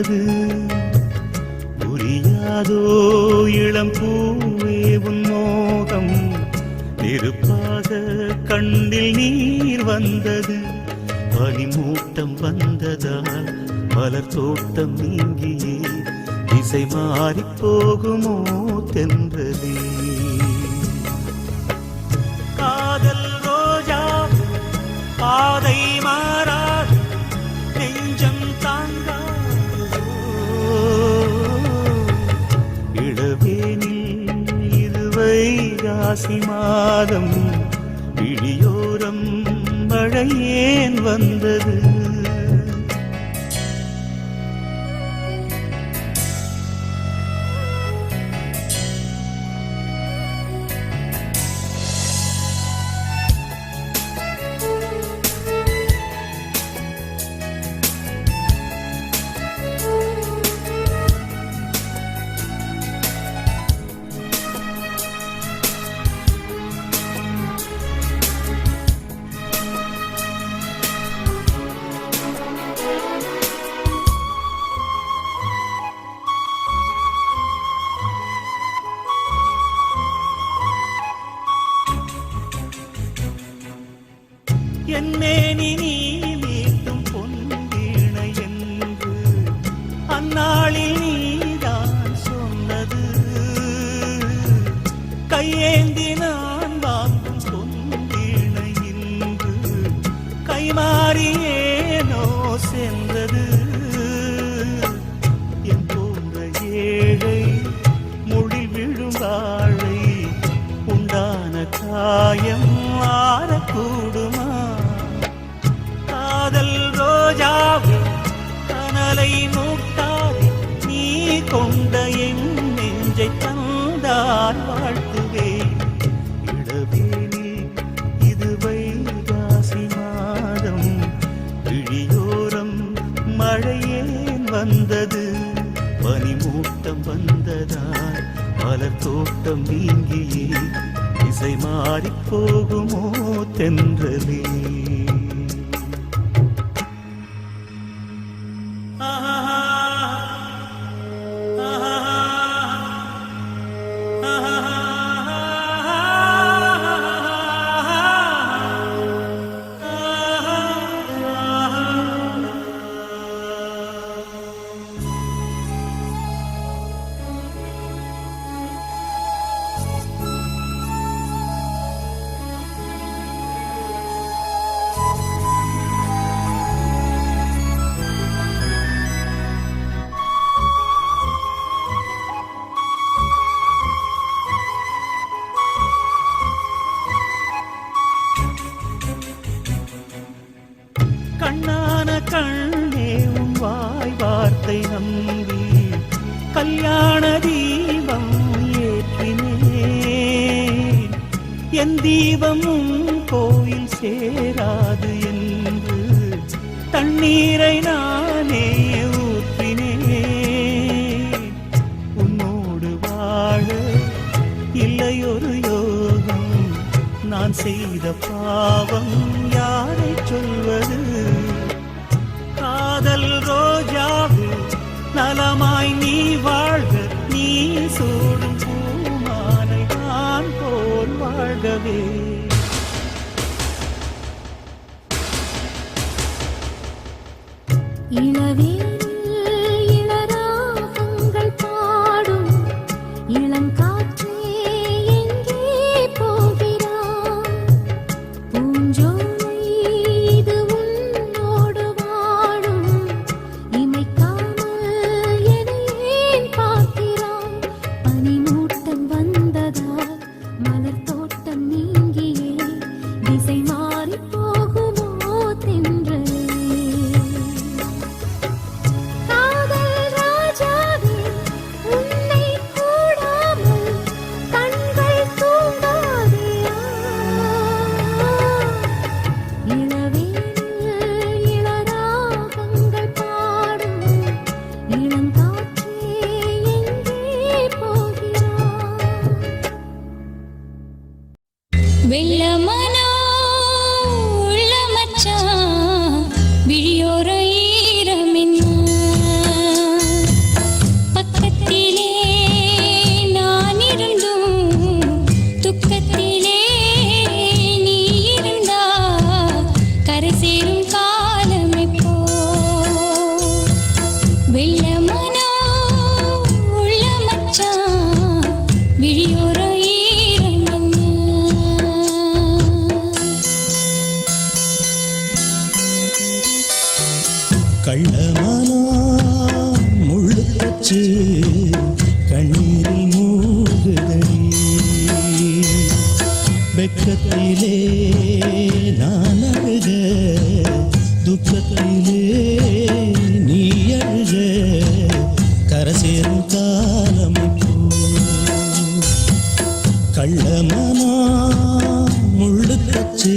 வந்தது புரியாதோ இளம் பூவே உன் மோகம். நெருப்பாக கண்ணில் நீர் வந்தது. பனிமூட்டம் வந்ததால் மலர் தோட்டம் நீங்கியே திசை மாறி போகுமோ தென்றதே காதல் ரோஜா பாதை மாறாது நெஞ்சம் தாங்கா இளவேனில் இருவை ராசி மாதம் விழியோரம் மழையேன் வந்தது. நாளில் நீதான் சொன்னது. கையேந்தி நான் வாங்கும் பொன்வீணை இன்று ஏனோ சென்றது. என் போன்ற ஏழை மொழி விழும் வாழை உண்டான காயம் ஆறக்கூடுமா? காதல் ரோஜாவே கனலை மூட்டாதே நான் வாழ்த்துவேன். இடவேனில் இது வைகாசி மாதம் விழியோரம் மழையேன் வந்தது. பனிமூட்டம் வந்ததால் மலர் தோட்டம் நீங்கியே இசை மாறிப் போகுமோ தென்றலே. என் தீபமும் கோயில் சேராது என்று தண்ணீரை நானே ஊற்றினேன். உன்னோடு வாழ இல்லையொரு யோகம் நான் செய்த பாவம் யாரை சொல்வது? காதல் ரோஜாவு நலமாய் நீ வாழ்க வெட்கத்திலே நான் அழுக துக்கத்திலே நீ அழுக கரசேரும் காலம் கள்ளமனா முள்ளு தச்சு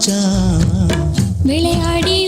மச்சான் விளையாடி